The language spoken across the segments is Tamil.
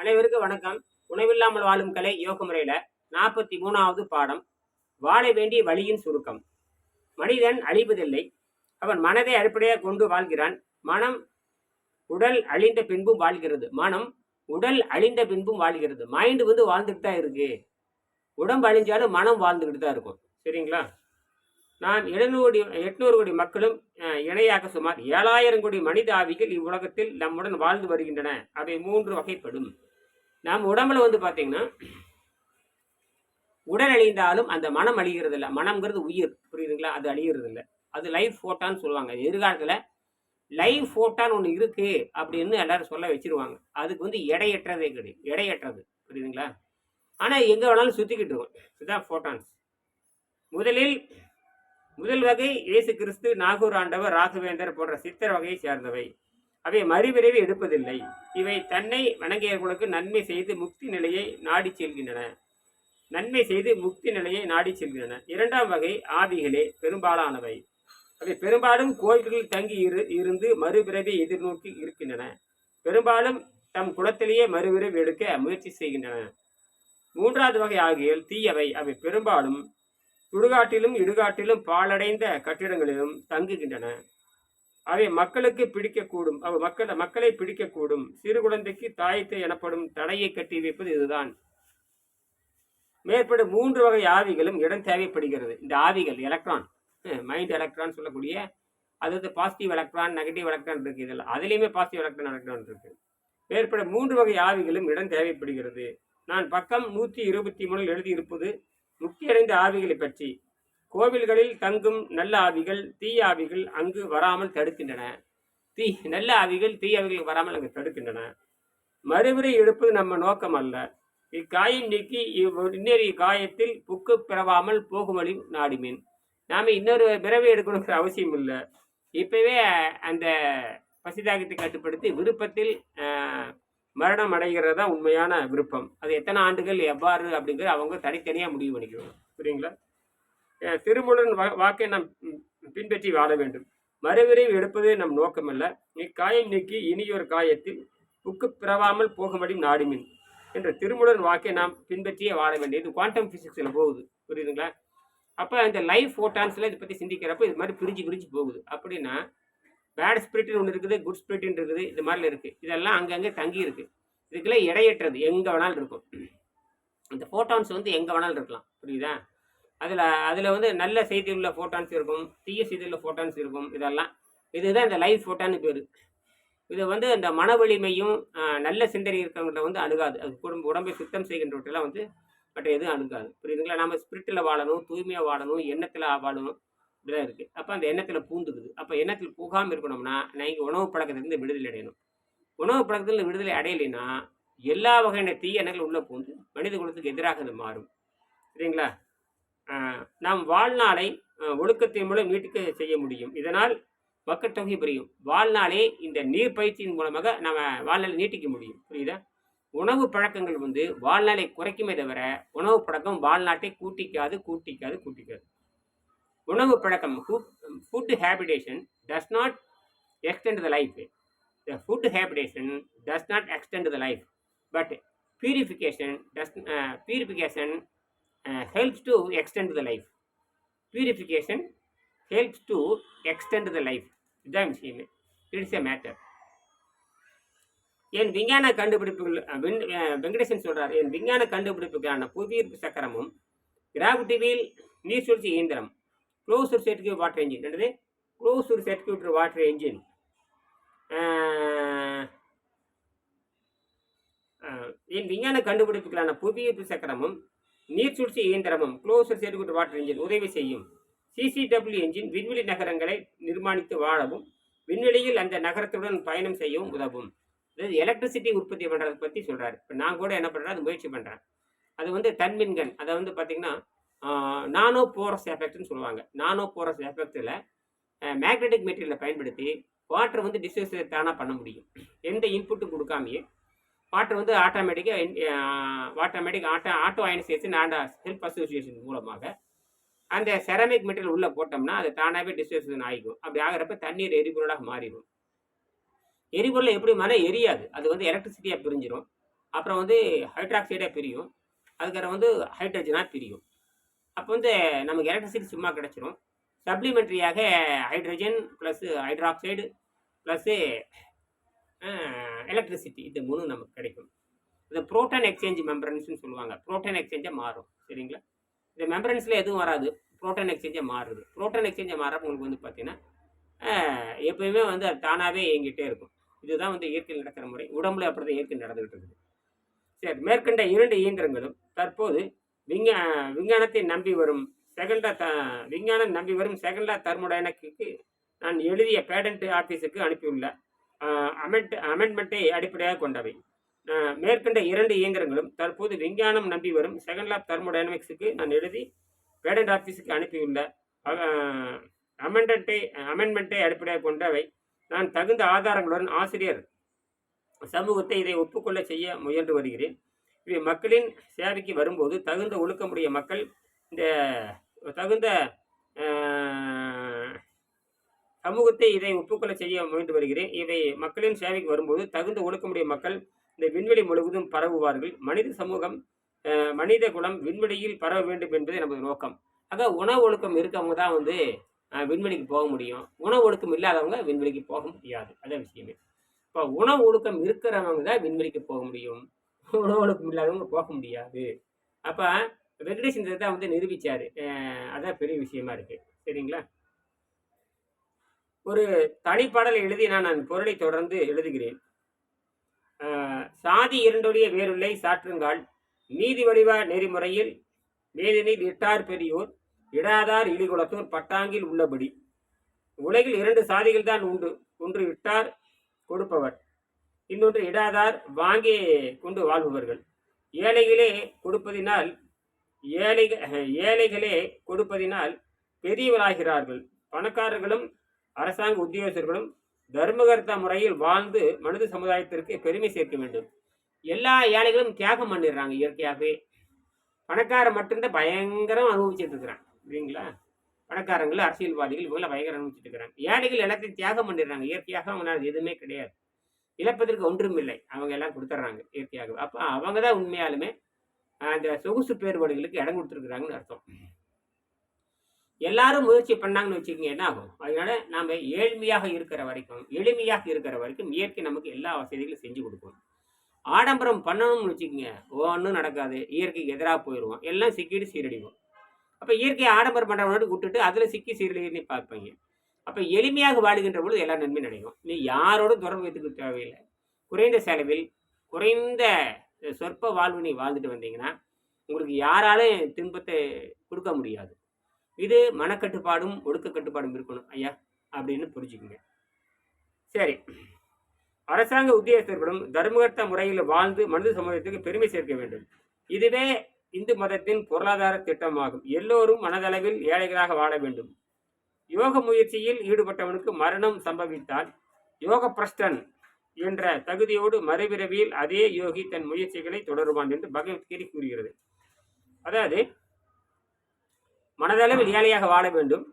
அனைவருக்கும் வணக்கம். உணவில்லாமல் வாழும் கலை யோக நாற்பத்தி மூணாவது பாடம் வாழ வேண்டிய வழியின் சுருக்கம். மனிதன் அழிவதில்லை. அவன் மனதை அடிப்படையாக கொண்டு வாழ்கிறான். மனம் உடல் அழிந்த பின்பும் வாழ்கிறது. மனம் உடல் அழிந்த பின்பும் வாழ்கிறது. மைண்டு வந்து வாழ்ந்துட்டு தான் இருக்கு. உடம்பு அழிஞ்சாலும் மனம் வாழ்ந்துக்கிட்டு தான் இருக்கும். சரிங்களா? நான் எழுநூறு கோடி எட்நூறு கோடி மக்களும் இணையாக சுமார் ஏழாயிரம் கோடி மனித ஆவிகள் இவ்வுலகத்தில் நம்முடன் வாழ்ந்து வருகின்றன. அவை மூன்று வகைப்படும். நாம் உடம்புல வந்து பார்த்தீங்கன்னா உடல் அழிந்தாலும் அந்த மனம் அழிகிறது இல்லை மனம்ங்கிறது உயிர். புரியுதுங்களா? அது அழிகிறது இல்லை அது லைஃப் ஃபோட்டான்னு சொல்லுவாங்க. எதிர்காலத்தில் லைவ் ஃபோட்டான்னு ஒன்று இருக்கு அப்படின்னு எல்லாரும் சொல்ல வச்சிருவாங்க. அதுக்கு வந்து எடையற்றதே கிடையாது. எடையற்றது. புரியுதுங்களா? ஆனால் எங்கே வேணாலும் சுற்றிக்கிட்டு இருக்கோம். இதுதான் ஃபோட்டான்ஸ் முதலில் முதல் வகை இயேசு கிறிஸ்து நாகூர் ஆண்டவர் ராகவேந்தர் போன்ற சித்தர் வகையை சேர்ந்தவை. அவை மறுவிரைவு எடுப்பதில்லை. இவை தன்னை வணங்கியவர்களுக்கு நன்மை செய்து முக்தி நிலையை நாடி செல்கின்றன. நன்மை செய்து முக்தி நிலையை நாடி செல்கின்றன. இரண்டாம் வகை ஆவிகளே பெரும்பாலானவை. அவை பெரும்பாலும் கோயில்களில் தங்கி இரு இருந்து மறுபிறவி எதிர்நோக்கி இருக்கின்றன. பெரும்பாலும் தம் குலத்திலேயே மறுபிறவி எடுக்க முயற்சி செய்கின்றன. மூன்றாவது வகை ஆகியல் தீயவை. அவை பெரும்பாலும் சுடுகாட்டிலும் இடுகாட்டிலும் பாழடைந்த கட்டிடங்களிலும் தங்குகின்றன. அவை மக்களுக்கு பிடிக்கக்கூடும். அவ மக்கள் மக்களை பிடிக்கக்கூடும். சிறு குழந்தைக்கு தாயத்தை எனப்படும் தடையை கட்டி வைப்பது இதுதான். மேற்படும் மூன்று வகை ஆவிகளும் இடம் தேவைப்படுகிறது. இந்த ஆவிகள் எலக்ட்ரான் மைண்ட் எலக்ட்ரான் சொல்லக்கூடிய அதாவது பாசிட்டிவ் எலக்ட்ரான் நெகட்டிவ் எலக்ட்ரான் இருக்கு இதில். அதுலேயுமே பாசிட்டிவ் எலக்ட்ரான் எலக்ட்ரான் இருக்கு. மேற்பட மூன்று வகை ஆவிகளும் இடம் தேவைப்படுகிறது. நான் பக்கம் நூற்றி இருபத்தி மூணில் எழுதியிருப்பது முக்தியடைந்த ஆவிகளை பற்றி. கோவில்களில் தங்கும் நல்ல ஆவிகள் தீய ஆவிகள் அங்கு வராமல் தடுக்கின்றன. தீ நல்ல ஆவிகள் தீய ஆவிகள் வராமல் அங்கு தடுக்கின்றன. மறுமுறை எடுப்பது நம்ம நோக்கம் அல்ல. இக்காயம் நீக்கி இவ் இன்னொரு காயத்தில் புக்கு பிறவாமல் போகுமளி நாடிமீன் நாம் இன்னொரு பிறவை எடுக்கணுங்கிற அவசியம் இல்லை. இப்போவே அந்த பசிதாகத்தை கட்டுப்படுத்தி விருப்பத்தில் மரணம் அடைகிறது தான் உண்மையான விருப்பம். அது எத்தனை ஆண்டுகள் எவ்வாறு அப்படிங்கிறது அவங்க தனித்தனியாக முடிவு பண்ணிக்கணும். புரியுங்களா? திருமுடன் வா- வாக்கை நாம் பின்பற்றி வாழ வேண்டும். மறுவிரைவு எடுப்பதே நம் நோக்கமல்ல. இக்காயம் நீக்கி இனியொரு காயத்தில் புக்கு பிறவாமல் போகும்படி நாடுமின் என்ற திருமுடன் வாக்கை நாம் பின்பற்றியே வாழ வேண்டியது குவாண்டம் ஃபிசிக்ஸில் போகுது. புரியுதுங்களா? அப்போ இந்த லைஃப் ஃபோட்டான்ஸில் இதை பற்றி சிந்திக்கிறப்ப இது மாதிரி பிரிஞ்சு பிரிஞ்சு போகுது. அப்படின்னா பேட் ஸ்பிரிட்னு ஒன்று இருக்குது குட் ஸ்பிரிட்னு இருக்குது இது மாதிரிலாம் இருக்குது இதெல்லாம் அங்கங்கே தங்கி இருக்குது இதுக்கெல்லாம் இடையற்றது எங்கே வேணாலும் இருக்கும். இந்த ஃபோட்டான்ஸ் வந்து எங்கே வேணாலும் இருக்கலாம். புரியுதா? அதில் அதில் வந்து நல்ல செய்தி உள்ள ஃபோட்டான்ஸ் இருக்கும் தீய செய்தி உள்ள ஃபோட்டான்ஸ் இருக்கும் இதெல்லாம். இதுதான் இந்த லைவ் ஃபோட்டான்னு பேர். இது வந்து இந்த மன வலிமையும் நல்ல சிந்தனை இருக்கிறவங்கள்ட்ட வந்து அணுகாது. அது குடும்ப உடம்பை சுத்தம் செய்கின்றவற்றெல்லாம் வந்து மற்ற எதுவும் அணுகாது. புரியுதுங்களா? நம்ம ஸ்பிரிட்டில் வாழணும் தூய்மையாக வாழணும் எண்ணத்தில் வாழணும். இப்படிதான் இருக்குது அப்போ அந்த எண்ணத்தில் பூந்துக்குது. அப்போ எண்ணத்தில் பூகாமல் இருக்கணும்னா நீங்கள் உணவு பழக்கத்திலிருந்து விடுதலை அடையணும். உணவு பழக்கத்தில் விடுதலை அடையலைன்னா எல்லா வகையான தீய எண்ணங்கள் உள்ளே பூந்து மனித குலத்துக்கு எதிராக அது மாறும். சரிங்களா? நாம் வாழ்நாளை ஒழுக்கத்தின் மூலம் நீட்டிக்க செய்ய முடியும். இதனால் மக்கள் தொகை புரியும். வாழ்நாளே இந்த நீர் பயிற்சியின் மூலமாக நம்ம வாழ்நாளை நீட்டிக்க முடியும். புரியுதா? உணவு பழக்கங்கள் வந்து வாழ்நாளை குறைக்குமே தவிர உணவு பழக்கம் வாழ்நாட்டை கூட்டிக்காது கூட்டிக்காது கூட்டிக்காது. உணவு பழக்கம் food habitation does not extend the life the food habitation does not extend the life but purification does purification helps to extend the life purification helps to extend the life இதுதான் விஷயமே இட்ஸ் எ மேட்டர் என் விஞ்ஞான கண்டுபிடிப்புகள் வெங்கடேசன் சொல்கிறார் என் விஞ்ஞான கண்டுபிடிப்புக்கான புவியீர்ப்பு சக்கரமும் கிராவிட்டி வீல் நீர் சுழற்சி இயந்திரம் ஒரு சர்க்கியூட் வாட்டர் என்ஜின் என்னது? ஒரு சர்க்கியூட் வாட்டர் என்ஜின் என் விஞ்ஞான கண்டுபிடிப்புகளான புவியீர்ப்பு சக்கரமும் நீர் சுழற்சி இயந்திரமும் க்ளோசர் சர்க்கியூட் வாட்டர் என்ஜின் உதவி செய்யும். சிசிடபிள்யூ என்ஜின் விண்வெளி நகரங்களை நிர்மாணித்து வாழவும் விண்வெளியில் அந்த நகரத்துடன் பயணம் செய்யவும் உதவும். அதாவது எலக்ட்ரிசிட்டி உற்பத்தி பண்ணுறதை பற்றி சொல்கிறார் இப்போ நான் கூட என்ன பண்ணுறேன் அது முயற்சி பண்ணுறேன் அது வந்து தன்மின்கன் அதை வந்து பார்த்திங்கன்னா நானோ போரஸ் எஃபெக்ட்னு சொல்லுவாங்க. நானோ போரஸ் எஃபெக்டில் மேக்னெட்டிக் மெட்டீரியலை பயன்படுத்தி வாட்டர் வந்து டிஸ்யூஸ் தானாக பண்ண முடியும். எந்த இன்புட்டும் கொடுக்காமையே வாட்டர் வந்து ஆட்டோமேட்டிக்காக automatic auto auto ionisation and help association மூலமாக அந்த செரமிக் மெட்டீரியல் உள்ளே போட்டோம்னா அது தானாகவே டிஸ்டேஷன் ஆகிக்கும். அப்படி ஆகிறப்ப தண்ணீர் எரிபொருளாக மாறிடும். எரிபொருள் எப்படி மாற எரியாது? அது வந்து எலக்ட்ரிசிட்டியாக பிரிஞ்சிடும் அப்புறம் வந்து ஹைட்ராக்சைடாக பிரியும். அதுக்கப்புறம் வந்து ஹைட்ரஜனாக பிரியும். அப்போ வந்து நமக்கு எலக்ட்ரிசிட்டி சும்மா கிடச்சிரும். சப்ளிமெண்ட்ரியாக hydrogen plus hydroxide plus electricity இது மூணு நமக்கு கிடைக்கும். இந்த ப்ரோட்டான் எக்ஸ்சேஞ்ச் மெம்பரன்ஸ்னு சொல்லுவாங்க. ப்ரோட்டான் எக்ஸ்சேஞ்சாக மாறும். சரிங்களா? இந்த மெம்பரன்ஸில் எதுவும் வராது. புரோட்டான் எக்ஸ்சேஞ்சாக மாறுது. புரோட்டான் எக்ஸ்சேஞ்சை மாறப்ப உங்களுக்கு வந்து பார்த்தீங்கன்னா எப்பயுமே வந்து அது தானாகவே இயங்கிட்டே இருக்கும். இதுதான் வந்து இயற்கையில் நடக்கிற முறை. உடம்புல அப்படி தான் இயற்கை நடந்துகிட்டு இருக்குது. சரி மேற்கண்ட இரண்டு இயந்திரங்களும் தற்போது விஞ்ஞா விஞ்ஞானத்தை நம்பி வரும் செகண்டா த விஞ்ஞானம் நம்பி வரும் செகண்டா தெர்மோடைனக்கு நான் எழுதிய பேடண்ட் ஆஃபீஸுக்கு அனுப்பியுள்ள அமெண்ட் அமெண்ட்மெண்ட்டை அடிப்படையாக கொண்டவை. மேற்கண்ட இரண்டு இயந்திரங்களும் தற்போது விஞ்ஞானம் நம்பி வரும் செகண்ட் லேப் தெர்மோடைனமிக்ஸுக்கு நான் எழுதி பேடன்ட் ஆஃபீஸுக்கு அனுப்பியுள்ள அமெண்டட்டை அமெண்ட்மெண்ட்டை அடிப்படையாக கொண்டவை. நான் தகுந்த ஆதாரங்களுடன் ஆசிரியர் சமூகத்தை இதை ஒப்புக்கொள்ள செய்ய முயன்று வருகிறேன். இவை மக்களின் சேவைக்கு வரும்போது தகுந்த ஒழுக்கமுடைய மக்கள் இந்த தகுந்த சமூகத்தை இதை ஒப்புக்கொள்ள செய்ய முயன்று வருகிறேன். இவை மக்களின் சேவைக்கு வரும்போது தகுந்த ஒழுக்கமுடைய மக்கள் இந்த விண்வெளி முழுவதும் பரவுவார்கள். மனித சமூகம் மனித குலம் விண்வெளியில் பரவ வேண்டும் என்பது நமது நோக்கம். ஆக உணவு ஒழுக்கம் இருக்கவங்க தான் வந்து விண்வெளிக்கு போக முடியும். உணவு ஒழுக்கம் இல்லாதவங்க விண்வெளிக்கு போக முடியாது. அதான் விஷயமே. இப்போ உணவு ஒழுக்கம் இருக்கிறவங்க தான் விண்வெளிக்கு போக முடியும். உணவு ஒழுக்கம் இல்லாதவங்க போக முடியாது. அப்போ வெங்கடேஷ் தான் வந்து நிரூபித்தார் அதான் பெரிய விஷயமா இருக்குது சரிங்களா? ஒரு தனிப்பாடலை எழுதி நான் நான் பொருளை தொடர்ந்து எழுதுகிறேன். சாதி இரண்டொழிய வேறுள்ளை சாற்றுங்கால் நீதி வடிவ நெறிமுறையில் மேதினில் இட்டார் பெரியோர் இடாதார் இழிகுலத்தோர் பட்டாங்கில் உள்ளபடி. உலகில் இரண்டு சாதிகள் தான் உண்டு ஒன்று இட்டார் கொடுப்பவர் இன்னொன்று இடாதார் வாங்கி கொண்டு வாழ்பவர்கள். ஏழைகளே கொடுப்பதினால் ஏழை ஏழைகளே கொடுப்பதினால் பெரியவராகிறார்கள். பணக்காரர்களும் அரசாங்க உத்தியோகஸ்தர்களும் தர்மகர்த்தா முறையில் வாழ்ந்து மனித சமுதாயத்திற்கு பெருமை சேர்க்க வேண்டும். எல்லா ஏழைகளும் தியாகம் பண்ணிடுறாங்க இயற்கையாகவே. பணக்காரன் மட்டும்தான் பயங்கரம் அனுபவிச்சுட்டு இருக்கிறான். இல்லைங்களா பணக்காரங்களும் அரசியல்வாதிகள் இவங்களாம் பயங்கரம் அனுபவிச்சுட்டு இருக்கிறாங்க. ஏழைகள் எல்லாத்தையும் தியாகம் பண்ணிடுறாங்க. இயற்கையாக அவங்களால எதுவுமே கிடையாது. இழப்பதற்கு ஒன்றும் இல்லை. அவங்க எல்லாம் கொடுத்துட்றாங்க இயற்கையாக அப்போ அவங்க தான் உண்மையாலுமே அந்த சொகுசு பேர்வடுகளுக்கு இடம் கொடுத்துருக்குறாங்கன்னு அர்த்தம். எல்லாரும் முயற்சி பண்ணாங்கன்னு வச்சுக்கோங்க என்ன ஆகும்? அதனால நாம ஏழ்மையாக இருக்கிற வரைக்கும் எளிமையாக இருக்கிற வரைக்கும் இயற்கை நமக்கு எல்லா வசதிகளும் செஞ்சு கொடுக்கும். ஆடம்பரம் பண்ணணும்னு வச்சுக்கோங்க ஒன்றும் நடக்காது. இயற்கைக்கு எதிராக போயிடுவோம் எல்லாம் சிக்கிட்டு சீரடிவோம் அப்போ இயற்கையை ஆடம்பரம் பண்ணுறவனோட விட்டுட்டு அதில் சிக்கி சீரழின்னு பார்ப்பீங்க. அப்போ எளிமையாக வாழுகின்ற பொழுது எல்லா நன்மை நடக்கும் நீ யாரோடும் தொடர்பு வைத்துக்க தேவையில்லை. குறைந்த செலவில் குறைந்த சொற்ப வாழ்வு நீ வாழ்ந்துட்டு வந்தீங்கன்னா உங்களுக்கு யாராலும் துன்பத்தை கொடுக்க முடியாது. இது மனக்கட்டுப்பாடும் ஒடுக்க கட்டுப்பாடும் இருக்கணும் ஐயா அப்படின்னு புரிஞ்சுக்குங்க. சரி. அரசாங்க உத்தியோகஸ்தர்களும் தர்மகர்த்த முறையில் வாழ்ந்து மனித சமுதாயத்துக்கு பெருமை சேர்க்க வேண்டும். இதுவே இந்து மதத்தின் பொருளாதார திட்டமாகும். எல்லோரும் மனதளவில் ஏழைகளாக வாழ வேண்டும். யோக முயற்சியில் ஈடுபட்டவனுக்கு மரணம் சம்பவித்தால் யோக பிரஷ்டன் என்ற தகுதியோடு மறுபிறவியில் அதே யோகி தன் முயற்சிகளை தொடருவான் என்று பகவத்கீதை கூறுகிறது. அதாவது மனதளவில் ஏழையாக வாழ வேண்டும்.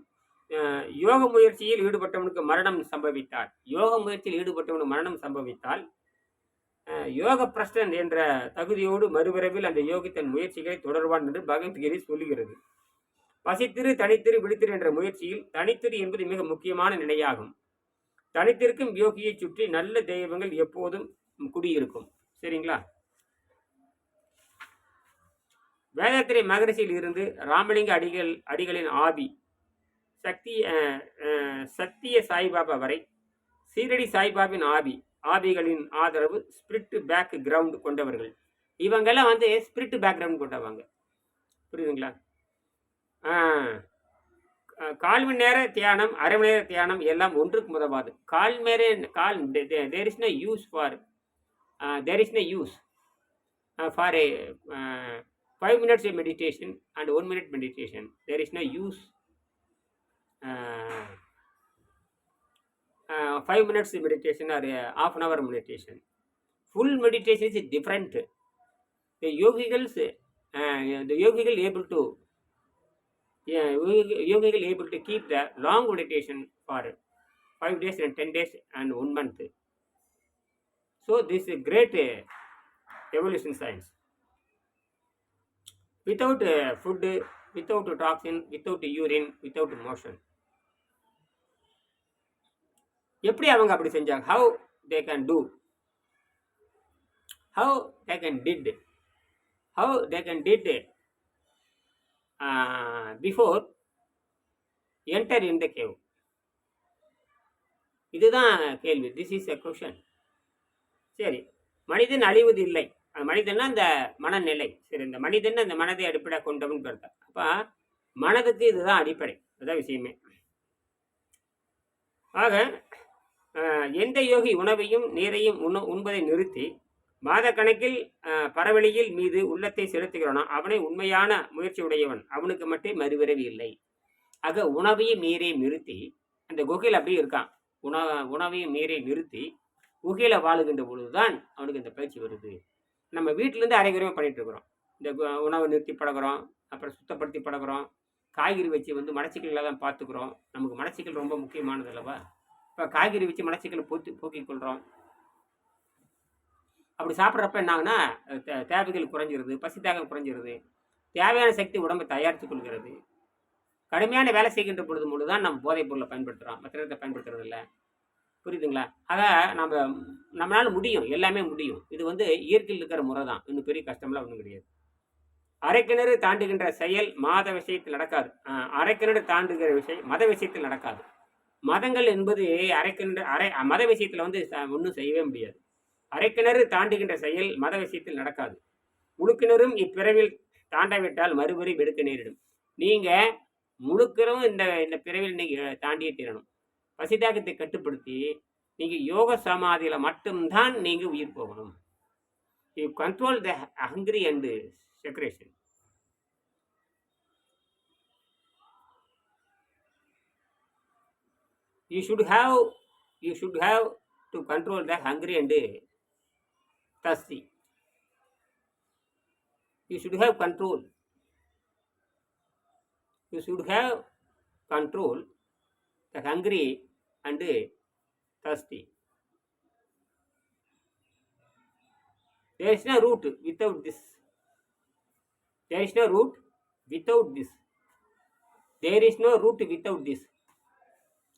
யோக முயற்சியில் ஈடுபட்டவனுக்கு மரணம் சம்பவித்தால் யோக முயற்சியில் ஈடுபட்டவனுக்கு மரணம் சம்பவித்தால் யோக பிரஷ்டன் என்ற தகுதியோடு மறுபிறவில் அந்த யோகி தன் முயற்சிகளை தொடர்வான் என்று பகவத்கீதை சொல்லுகிறது. பசித்திரு தனித்திரு விழித்திரு என்ற முயற்சியில் தனித்திரு என்பது மிக முக்கியமான நிலையாகும். தனித்திருக்கும் யோகியை சுற்றி நல்ல தெய்வங்கள் எப்போதும் குடியிருக்கும். சரிங்களா? வேதத்திரை மகரிஷியில் இருந்து ராமலிங்க அடிகள் அடிகளின் ஆபி சக்தி சத்திய சாய்பாபா வரை சீரடி சாய்பாபின் ஆபி ஆபிகளின் ஆதரவு ஸ்பிரிட் பேக் கிரவுண்ட் கொண்டவர்கள். இவங்கெல்லாம் வந்து ஸ்பிரிட் பேக்ரவுண்ட் கொண்டவங்க. புரியுதுங்களா? கால் மணி நேர தியானம் அரை மணி நேர தியானம் எல்லாம் ஒன்றுக்கு முதவாது கால் மேரே கால் there is no use for there is no use for a five minutes of meditation and one minute meditation there is no use uh, uh, five minutes of meditation or uh, half an hour meditation. Full meditation is different. The yogicals uh, the yogical able to yeah yogical able to keep the long meditation for five days and ten days and one month. So this is a great uh, evolution science. Without food without toxin without urine without motion எப்படி அவங்க அப்படி செஞ்சாங்க? How they can do how they can did how they can did before enter in the cave இதுதான் கேள்வி. திஸ் இஸ் எ கொஷன் சரி. மனிதன் அழிவது இல்லை. மனிதன்னா அந்த மனநிலை. சரி இந்த மனிதன் அந்த மனதை அடிப்படை கொண்டவன் கருத்தா அப்போ மனதுக்கு இதுதான் அடிப்படை. அதுதான் விஷயமே. ஆக எந்த யோகி உணவையும் நீரையும் உண உண்பதை நிறுத்தி மாதக்கணக்கில் கணக்கில் பரவெளியில் மீது உள்ளத்தை செலுத்துகிறானோ அவனை உண்மையான முயற்சி உடையவன். அவனுக்கு மட்டும் மறுபிறவி இல்லை. ஆக உணவையும் நீரையும் நிறுத்தி அந்த குகையில் அப்படியே இருக்கான். உண உணவையும் நீரையும் நிறுத்தி குகையில் வாழுகின்ற பொழுதுதான் அவனுக்கு இந்த பயிற்சி வருது. நம்ம வீட்டிலேருந்து அரைகுறையாக பண்ணிகிட்டு இருக்கிறோம் இந்த உணவை நிறுத்தி பழகுறோம் அப்புறம் சுத்தப்படுத்தி பழகிறோம் காய்கறி வச்சு வந்து மலச்சிக்கல்களை தான் பார்த்துக்குறோம். நமக்கு மலச்சிக்கல் ரொம்ப முக்கியமானது அல்லவா? இப்போ காய்கறி வச்சு மலச்சிக்கலை போத்து போக்கிக் கொள்கிறோம் அப்படி சாப்பிட்றப்ப என்ன ஆகுனா தே- தேவைகள் குறைஞ்சிருது பசி தாகம் குறைஞ்சிருது. தேவையான சக்தி உடம்பை தயாரித்து கொள்கிறது. கடுமையான வேலை செய்கின்ற பொழுது மூலம் தான் நம்ம போதைப் பொருளை பயன்படுத்துகிறோம் மற்ற நேரத்தை பயன்படுத்துறது இல்லை. புரியுதுங்களா? ஆக நம்ம நம்மளால முடியும். எல்லாமே முடியும். இது வந்து இயற்கையில் இருக்கிற முறை தான் இன்னும் பெரிய கஷ்டம்லாம் ஒன்றும் கிடையாது. அரைக்கிணறு தாண்டுகின்ற செயல் மாத விஷயத்தில் நடக்காது. அரைக்கிணறு தாண்டுகிற விஷயம் மத விஷயத்தில் நடக்காது. மதங்கள் என்பது அரைக்கிணறு அரை மத விஷயத்தில் வந்து ஒன்றும் செய்யவே முடியாது. அரைக்கிணறு தாண்டுகின்ற செயல் மத விஷயத்தில் நடக்காது. முழுக்கிணறும் இப்பிறவில் தாண்டாவிட்டால் மறுபடியும் வெடுக்க நேரிடும். நீங்கள் முழுக்கிறவும் இந்த இந்த பிறவில் நீங்கள் தாண்டியே தீரணும் பசிதாகத்தை கட்டுப்படுத்தி நீங்கள் யோக சமாதியில் மட்டும்தான் நீங்கள் உயிர் போகணும் you control the hungry and secretion you should have you should have to control the hungry and thirsty you should have control you should have control hungry and thirsty there is no route without this there is no route without this there is no route without this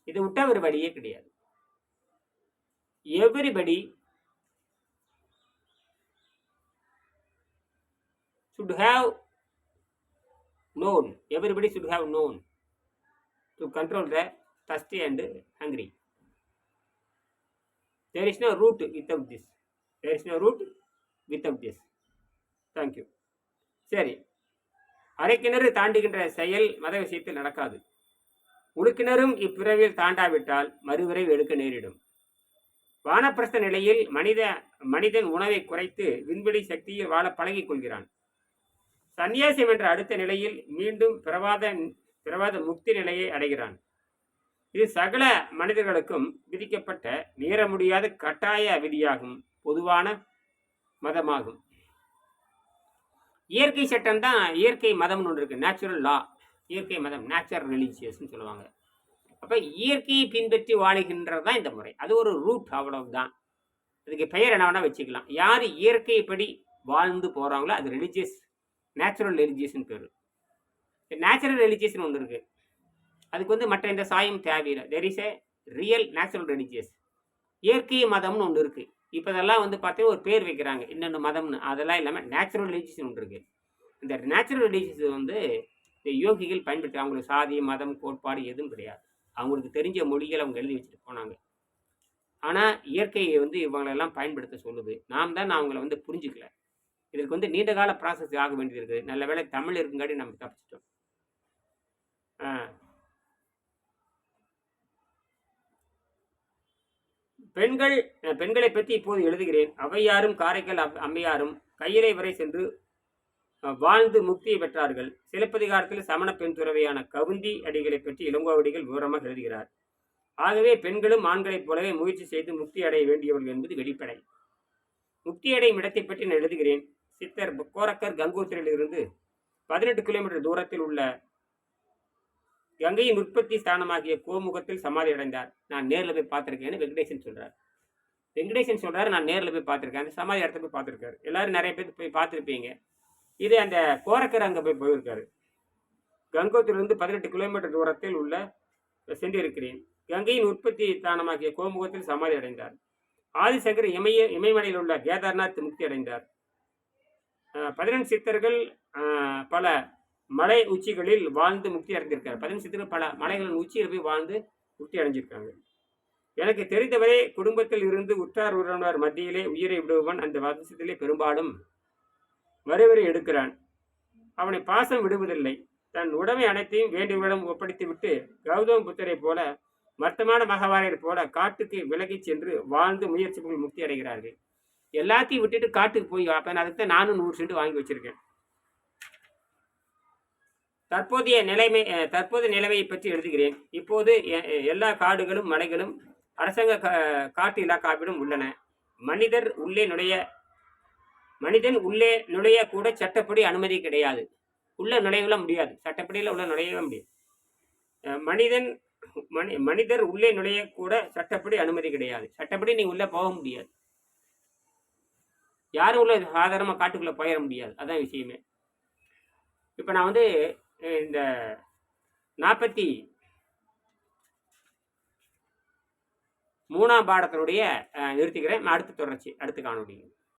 இதை விட்டா ஒரு வழியே கிடையாது everybody should have known everybody should have known to control the thirsty and hungry. There is no with without this. There is no route without this. Thank you. சரி. அரைக்கிணறு தாண்டுகின்ற செயல் மத விஷயத்தில் நடக்காது. உடுக்கினரும் இப்பிறவில் தாண்டாவிட்டால் மறுவிரைவு எடுக்க நேரிடும். வானப்பிரஸ்த நிலையில் மனித மனிதன் உணவை குறைத்து விண்வெளி சக்தியில் வாழ பழகிக் கொள்கிறான். சந்நியாசம் என்ற அடுத்த நிலையில் மீண்டும் பிரவாத பிரவாத முக்தி நிலையை அடைகிறான். இது சகல மனிதர்களுக்கும் விதிக்கப்பட்ட நேர முடியாத கட்டாய விதியாகும் பொதுவான மதமாகும். இயற்கை சட்டம் தான் இயற்கை மதம்னு ஒன்று இருக்கு நேச்சுரல் லா இயற்கை மதம் நேச்சுரல் ரிலீஜியஸ்ன்னு சொல்லுவாங்க. அப்போ இயற்கையை பின்பற்றி வாழுகின்றது தான் இந்த முறை. அது ஒரு ரூட் அவ்வளவுதான். அதுக்கு பெயர் என்ன வேணால் வச்சுக்கலாம். யார் இயற்கைப்படி வாழ்ந்து போகிறாங்களோ அது ரிலீஜியஸ் நேச்சுரல் ரிலீஜியஸ்னு பேர். நேச்சுரல் ரிலீஜியஸ்னு ஒன்று இருக்குது அதுக்கு வந்து மற்ற எந்த சாயம் தேவையில்லை. There is a real natural religious இயற்கை மதம்னு ஒன்று இருக்குது இப்போ இதெல்லாம் வந்து பார்த்தீங்கன்னா ஒரு பேர் வைக்கிறாங்க. இன்னொன்று மதம்னு. அதெல்லாம் இல்லாமல் நேச்சுரல் ரிலீஜியஸ் ஒன்று இருக்குது இந்த நேச்சுரல் ரிலீஜியஸ் வந்து இந்த யோகிகள் பயன்படுத்தி அவங்களுக்கு சாதி மதம் கோட்பாடு எதுவும் கிடையாது. அவங்களுக்கு தெரிஞ்ச மொழிகளை அவங்க எழுதி வச்சுட்டு போனாங்க. ஆனால் இயற்கையை வந்து இவங்களெல்லாம் பயன்படுத்த சொல்லுது. நாம் தான் அவங்கள வந்து புரிஞ்சுக்கல. இதற்கு வந்து நீண்ட கால ப்ராசஸ் ஆக வேண்டியது இருக்குது. நல்ல வேளை தமிழ் இருக்குங்காட்டி நம்ம தப்பிச்சிட்டோம். பெண்கள் பெண்களை பற்றி இப்போது எழுதுகிறேன். அவையாரும் காரைக்கல் அம்மையாரும் கையிலை வரை சென்று வாழ்ந்து முக்தியை பெற்றார்கள். சிலப்பதிகாரத்தில் சமண பெண் துறவையான கவுந்தி அடிகளை பற்றி இளங்கோவடிகள் விவரமாக எழுதுகிறார். ஆகவே பெண்களும் ஆண்களைப் போலவே முயற்சி செய்து முக்தி அடைய வேண்டியவர்கள் என்பது வெளிப்படை. முக்தி அடையும் இடத்தை பற்றி நான் எழுதுகிறேன். சித்தர் கோரக்கர் கங்கோத்திரியிலிருந்து பதினெட்டு கிலோமீட்டர் தூரத்தில் உள்ள கங்கையின் உற்பத்தி ஸ்தானமாகிய கோமுகத்தில் சமாதி அடைந்தார் நான் நேரில் போய் பார்த்துருக்கேன்னு வெங்கடேசன் சொல்கிறார் வெங்கடேசன் சொல்கிறார் நான் நேரில் போய் பார்த்துருக்கேன். அந்த சமாதி இடத்துல போய் பார்த்துருக்காரு. எல்லாரும் நிறைய பேர் போய் பார்த்துருப்பீங்க. இது அந்த கோரக்கர் அங்கே போய் போயிருக்காரு. கங்கோத்திலிருந்து பதினெட்டு கிலோமீட்டர் தூரத்தில் உள்ள சென்றிருக்கிறேன். கங்கையின் உற்பத்தி தானமாகிய கோமுகத்தில் சமாதி அடைந்தார் ஆதிசங்கர் இமய இமயமலையில் உள்ள கேதார்நாத் முக்தி அடைந்தார். பதினெண்டு பதினெண் சித்தர்கள் பல மலை உச்சிகளில் வாழ்ந்து முக்தி அடைஞ்சிருக்கார் பதினஞ்சு பல மலைகளின் உச்சியில் போய் வாழ்ந்து முக்தி அடைஞ்சிருக்காங்க. எனக்கு தெரிந்தவரை குடும்பத்தில் இருந்து உற்றார் உறவினர் மத்தியிலே உயிரை விடுபவன் அந்த வம்சத்திலே பெரும்பாலும் வரிவரி எடுக்கிறான். அவனை பாசம் விடுவதில்லை. தன் உடமை அனைத்தையும் வேண்டியவரிடம் ஒப்படைத்து விட்டு கௌதம புத்தரைப் போல மர்த்தமான மகவாரியர் போல காட்டுக்கு விலகிச் சென்று வாழ்ந்து முயற்சிகள் முக்தி அடைகிறார்கள். எல்லாத்தையும் விட்டுட்டு காட்டுக்கு போய் அப்போ அதுக்கு தான் நானும் நூறு சென்ட் வாங்கி வச்சிருக்கேன். தற்போதைய நிலைமை தற்போதைய நிலைமையை பற்றி எழுதுகிறேன். இப்போது எ- எல்லா காடுகளும் மலைகளும் அரசாங்க காட்டு இலாக்காவிலும் உள்ளன. மனிதர் உள்ளே நுழைய மனிதன் உள்ளே நுழைய கூட சட்டப்படி அனுமதி கிடையாது. உள்ள நுழையல முடியாது. சட்டப்படியில் உள்ள நுழையவே முடியாது. மனிதன் மனி மனிதர் உள்ளே நுழைய கூட சட்டப்படி அனுமதி கிடையாது. சட்டப்படி நீ உள்ளே போக முடியாது. யாரும் உள்ள சாதாரணமாக காட்டுக்குள்ளே போயிட முடியாது. அதான் விஷயமே. இப்போ நான் வந்து இந்த நாற்பத்தி மூணாம் பாடத்தினுடைய நிறுத்திக்கிறேன். அடுத்த தொடர்ச்சி அடுத்து காண